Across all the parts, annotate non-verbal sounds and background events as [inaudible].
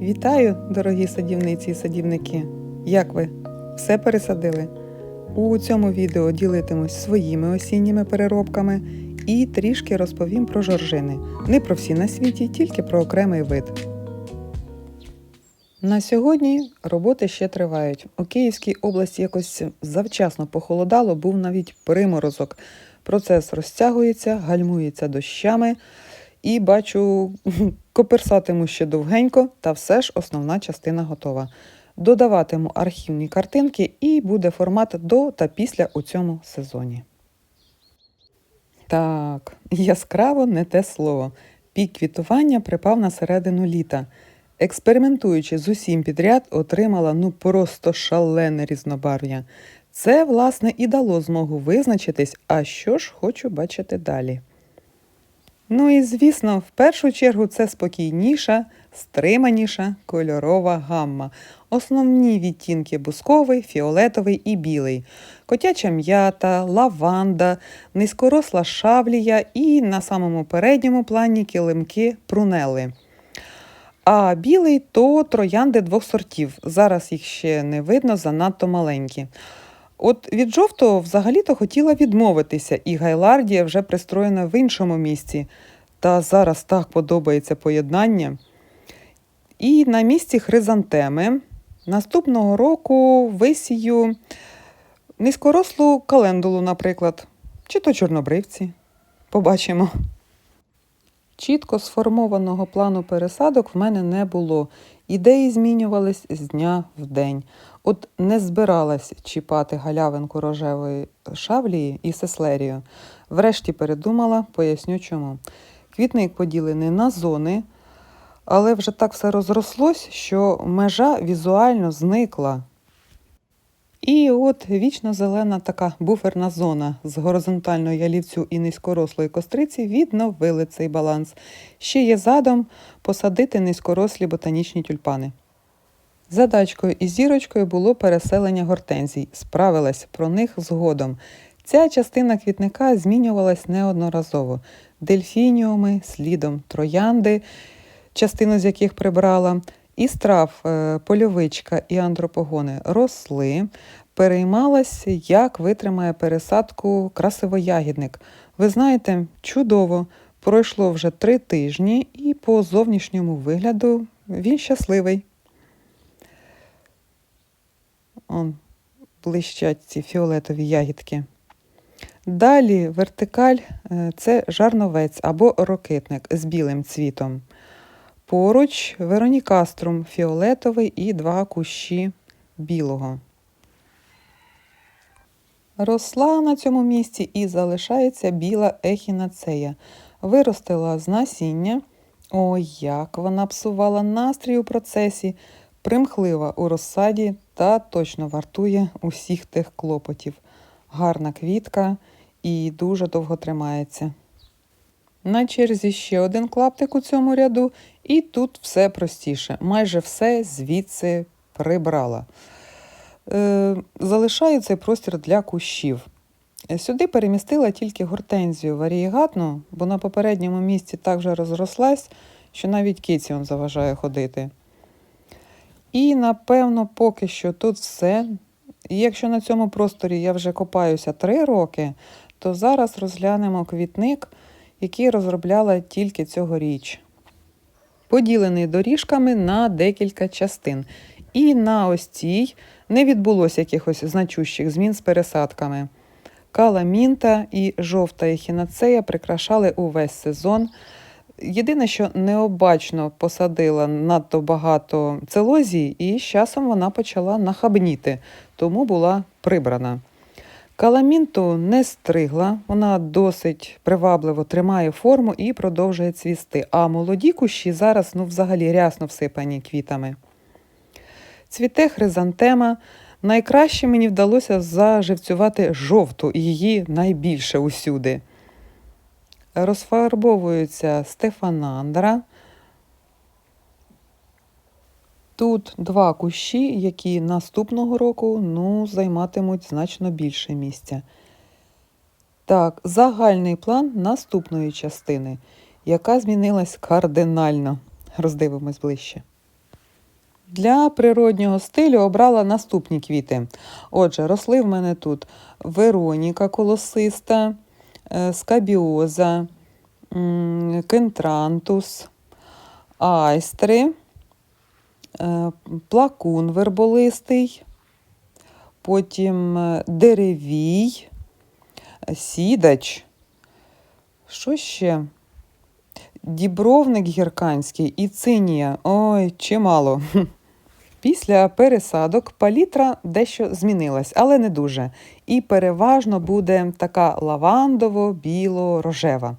Вітаю, дорогі садівниці і садівники! Як ви? Все пересадили? У цьому відео ділитимусь своїми осінніми переробками і трішки розповім про жоржини. Не про всі на світі, тільки про окремий вид. На сьогодні роботи ще тривають. У Київській області якось завчасно похолодало, був навіть приморозок. Процес розтягується, гальмується дощами. І бачу, [laughs] коперсатиму ще довгенько, та все ж основна частина готова. Додаватиму архівні картинки і буде формат до та після у цьому сезоні. Так, яскраво не те слово. Пік квітування припав на середину літа. Експериментуючи з усім підряд, отримала ну просто шалене різнобарв'я. Це, власне, і дало змогу визначитись, а що ж хочу бачити далі. Ну і звісно, в першу чергу це спокійніша, стриманіша кольорова гамма. Основні відтінки бусковий, фіолетовий і білий, котяча м'ята, лаванда, низькоросла шавлія і на самому передньому плані килимки прунели. А білий то троянди двох сортів. Зараз їх ще не видно, занадто маленькі. От від жовтого взагалі-то хотіла відмовитися, і Гайлардія вже пристроєна в іншому місці. Та зараз так подобається поєднання. І на місці хризантеми наступного року висію низькорослу календулу, наприклад, чи то чорнобривці. Побачимо. Чітко сформованого плану пересадок в мене не було. Ідеї змінювались з дня в день. От не збиралась чіпати галявинку рожевої шавлії і сеслерію. Врешті передумала, поясню чому. Квітник поділений на зони, але вже так все розрослось, що межа візуально зникла. І от вічно зелена така буферна зона з горизонтальної ялівцю і низькорослої костриці відновили цей баланс. Ще є задом посадити низькорослі ботанічні тюльпани. Задачкою і зірочкою було переселення гортензій. Справилась про них згодом. Ця частина квітника змінювалась неодноразово. Дельфініуми, слідом троянди, частину з яких прибрала, і страв е, польовичка і антропогони росли, переймалась, як витримає пересадку красивоягідник. Ви знаєте, чудово, пройшло вже три тижні, і по зовнішньому вигляду він щасливий. Он, блищать ці фіолетові ягідки. Далі вертикаль е, це жарновець або рокитник з білим цвітом. Поруч Веронікаструм фіолетовий і два кущі білого. Росла на цьому місці і залишається біла ехінацея. Виростила з насіння. Ой, як вона псувала настрій у процесі, примхлива у розсаді та точно вартує усіх тих клопотів. Гарна квітка і дуже довго тримається. На черзі ще один клаптик у цьому ряду, і тут все простіше. Майже все звідси прибрала. Е, залишаю цей простір для кущів. Сюди перемістила тільки гортензію варієгатну, бо на попередньому місці так вже розрослась, що навіть киці он заважає ходити. І, напевно, поки що тут все. Якщо на цьому просторі я вже копаюся три роки, то зараз розглянемо квітник, який розробляла тільки цьогоріч. Поділений доріжками на декілька частин. І на ось цій не відбулося якихось значущих змін з пересадками. Каламінта і жовта ехінацея прикрашали увесь сезон. Єдине, що необачно посадила надто багато целозії, і з часом вона почала нахабніти, тому була прибрана. Каламінту не стригла, вона досить привабливо тримає форму і продовжує цвісти. А молоді кущі зараз ну, взагалі рясно всипані квітами. Цвіте хризантема. Найкраще мені вдалося заживцювати жовту, її найбільше усюди. Розфарбовується стефанандра. Тут два кущі, які наступного року ну, займатимуть значно більше місця. Так, загальний план наступної частини, яка змінилась кардинально. Роздивимось ближче. Для природнього стилю обрала наступні квіти. Отже, росли в мене тут Вероніка колосиста, скабіоза, кентрантус, айстри, е, плакун верболистий, потім е, деревій, е, сідач. Що ще? Дібровник гірканський і цинія. Ой, чимало. [laughs] Після пересадок палітра дещо змінилась, але не дуже. І переважно буде така лавандово-біло-рожева.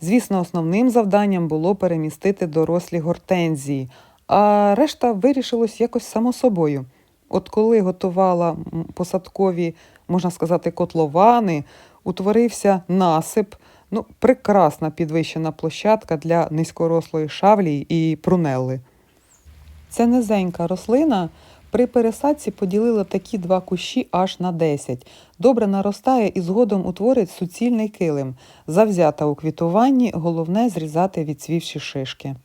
Звісно, основним завданням було перемістити дорослі гортензії, а решта вирішилось якось само собою. От коли готувала посадкові, можна сказати, котловани, утворився насип, ну, прекрасна підвищена площадка для низькорослої шавлі і прунелли. Це низенька рослина. При пересадці поділила такі два кущі аж на 10. Добре наростає і згодом утворить суцільний килим. Завзята у квітуванні, головне зрізати відцвівші шишки.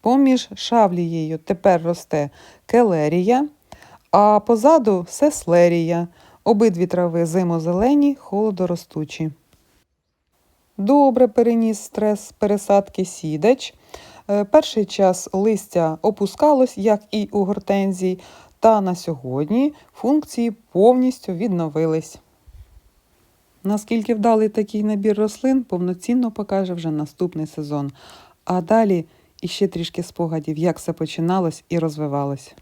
Поміж шавлією тепер росте келерія, а позаду сеслерія. Обидві трави зимозелені, холодоростучі. Добре переніс стрес пересадки сідач. Е, Перший час листя опускалось, як і у гортензії, та на сьогодні функції повністю відновились. Наскільки вдалий такий набір рослин, повноцінно покаже вже наступний сезон. А далі іще трішки спогадів, як все починалось і розвивалось.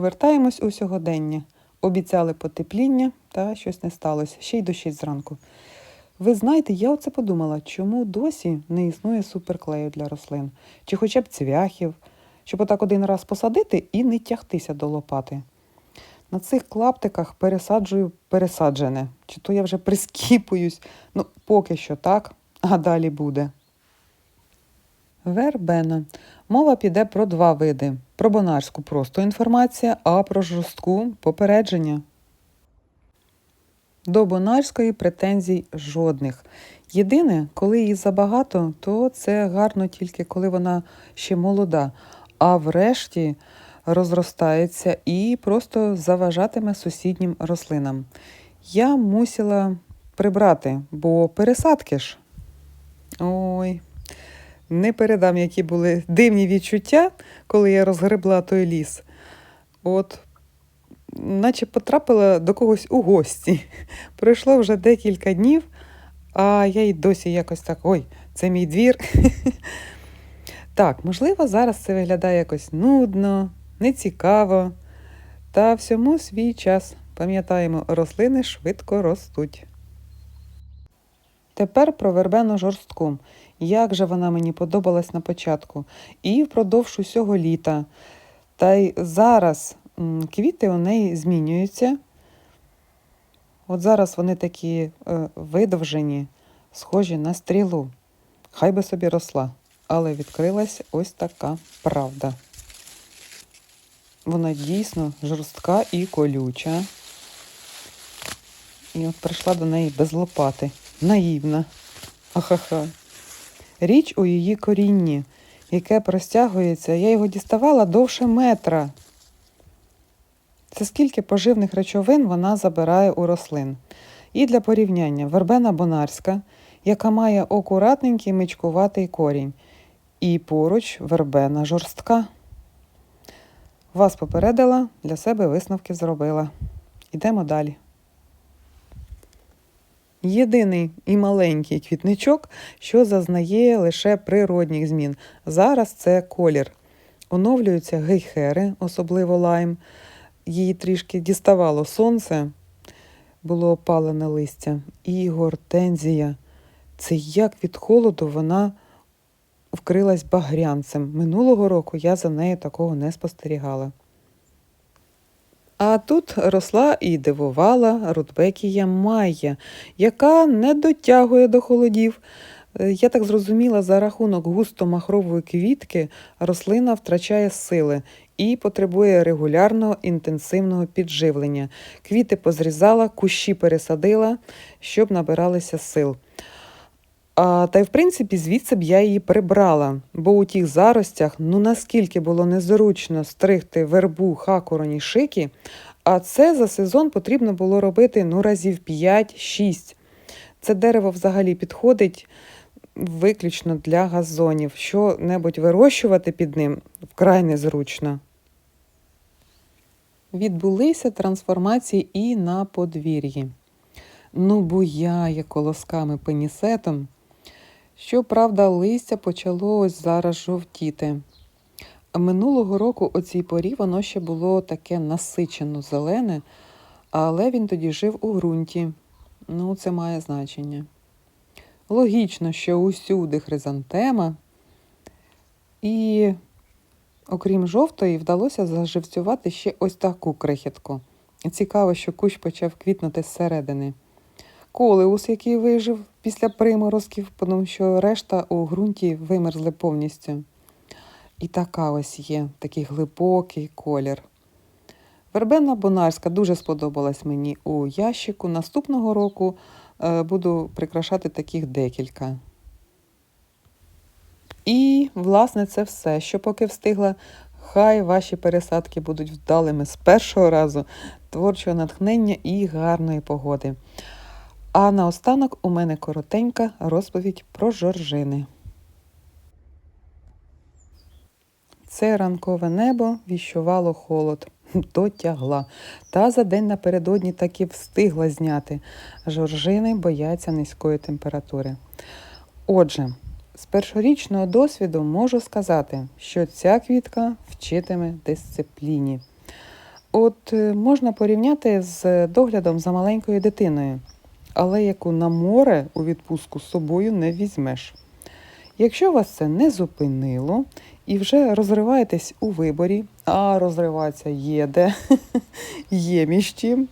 Повертаємось у сьогодення. Обіцяли потепління, та щось не сталося, ще й дощить зранку. Ви знаєте, я оце подумала, чому досі не існує суперклею для рослин, чи хоча б цвяхів, щоб отак один раз посадити і не тягтися до лопати. На цих клаптиках пересаджую пересаджене, чи то я вже прискіпуюсь, ну поки що так, а далі буде. Вербена. Мова піде про два види: про бонарську просто інформація, а про жорстку попередження. До бонарської претензій жодних. Єдине, коли її забагато, то це гарно тільки коли вона ще молода, а врешті розростається і просто заважатиме сусіднім рослинам. Я мусила прибрати, бо пересадки ж. Ой, не передам, які були дивні відчуття, коли я розгребла той ліс. От, наче потрапила до когось у гості. [laughs] Пройшло вже декілька днів, а я й досі якось так: ой, це мій двір. [laughs] Так, можливо, зараз це виглядає якось нудно, нецікаво. Та всьому свій час. Пам'ятаємо, рослини швидко ростуть. Тепер про вербену жорстку. Як же вона мені подобалась на початку. І впродовж усього літа. Та й зараз квіти у неї змінюються. От зараз вони такі е, видовжені, схожі на стрілу. Хай би собі росла. Але відкрилась ось така правда. Вона дійсно жорстка і колюча. І от прийшла до неї без лопати. Наївна. Ахаха. Річ у її корінні, яке простягується, я його діставала довше метра. Це скільки поживних речовин вона забирає у рослин. І для порівняння вербена бонарська, яка має акуратненький мичкуватий корінь, і поруч вербена жорстка. Вас попередила, для себе висновки зробила. Йдемо далі. Єдиний і маленький квітничок, що зазнає лише природних змін. Зараз це колір. Оновлюються гейхери, особливо лайм. Її трішки діставало сонце, було опалене листя. І гортензія. Це як від холоду вона вкрилась багрянцем. Минулого року я за нею такого не спостерігала. А тут росла і дивувала Рудбекія Майя, яка не дотягує до холодів. Е, Я так зрозуміла, за рахунок густо-махрової квітки рослина втрачає сили і потребує регулярного інтенсивного підживлення. Квіти позрізала, кущі пересадила, щоб набиралися сил. А, та й в принципі звідси б я її прибрала, бо у тих заростях ну наскільки було незручно стригти вербу, хакороні, шики, а це за сезон потрібно було робити ну разів 5-6. Це дерево взагалі підходить виключно для газонів. Що-небудь вирощувати під ним вкрай незручно. Відбулися трансформації і на подвір'ї. Ну, буяє колосками пенісетом. Щоправда, листя почало ось зараз жовтіти. Минулого року о цій порі воно ще було таке насичено зелене, але він тоді жив у ґрунті. Ну, це має значення. Логічно, що усюди хризантема, і, окрім жовтої, вдалося заживцювати ще ось таку крихітку. Цікаво, що кущ почав квітнути зсередини. Колеус, який вижив після приморозків, тому що решта у ґрунті вимерзли повністю. І така ось є такий глибокий колір. Вербена бонарська дуже сподобалась мені у ящику. Наступного року е, буду прикрашати таких декілька. І, власне, це все, що поки встигла. Хай ваші пересадки будуть вдалими з першого разу, творчого натхнення і гарної погоди. А наостанок у мене коротенька розповідь про жоржини. Це ранкове небо віщувало холод, [laughs] дотягла. Та за день напередодні таки встигла зняти. Жоржини бояться низької температури. Отже, з першорічного досвіду можу сказати, що ця квітка вчитиме дисципліні. От е, можна порівняти з доглядом за маленькою дитиною, але яку на море у відпустку з собою не візьмеш. Якщо вас це не зупинило і вже розриваєтесь у виборі, а розриватися є де, [laughs] є між чим,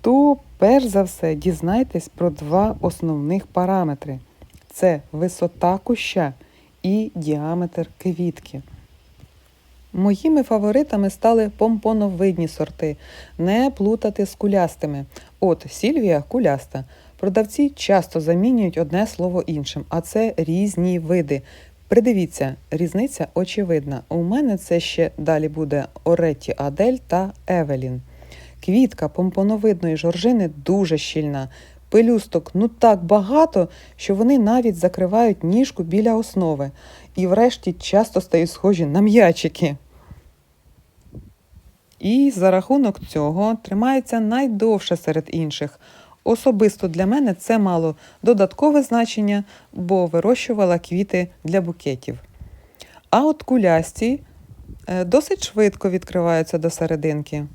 то перш за все дізнайтесь про два основних параметри: це висота куща і діаметр квітки. Моїми фаворитами стали помпоновидні сорти, не плутати з кулястими. От Сільвія куляста. Продавці часто замінюють одне слово іншим, а це різні види. Придивіться, різниця очевидна. У мене це ще далі буде Оретті Адель та Евелін. Квітка помпоновидної жоржини дуже щільна. Пелюсток ну так багато, що вони навіть закривають ніжку біля основи і врешті часто стають схожі на м'ячики. І за рахунок цього тримається найдовше серед інших. Особисто для мене це мало додаткове значення, бо вирощувала квіти для букетів. А от кулясті е, досить швидко відкриваються до серединки.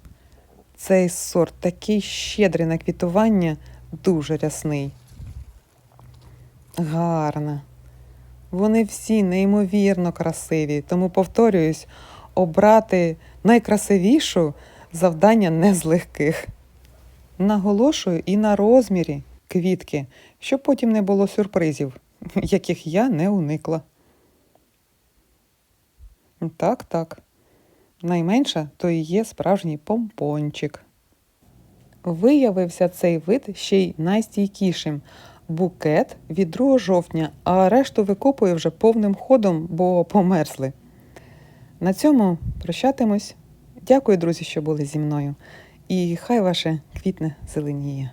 Цей сорт такий щедрий на квітування, дуже рясний. Гарна. Вони всі неймовірно красиві, тому повторююсь, обрати найкрасивішу завдання не з легких. Наголошую і на розмірі квітки, щоб потім не було сюрпризів, [laughs] яких я не уникла. Так, так. Найменша то і є справжній помпончик. Виявився цей вид ще й найстійкішим. Букет від 2 жовтня, а решту викопує вже повним ходом, бо померзли. На цьому прощатимось. Дякую, друзі, що були зі мною. І хай ваше квітне зеленіє.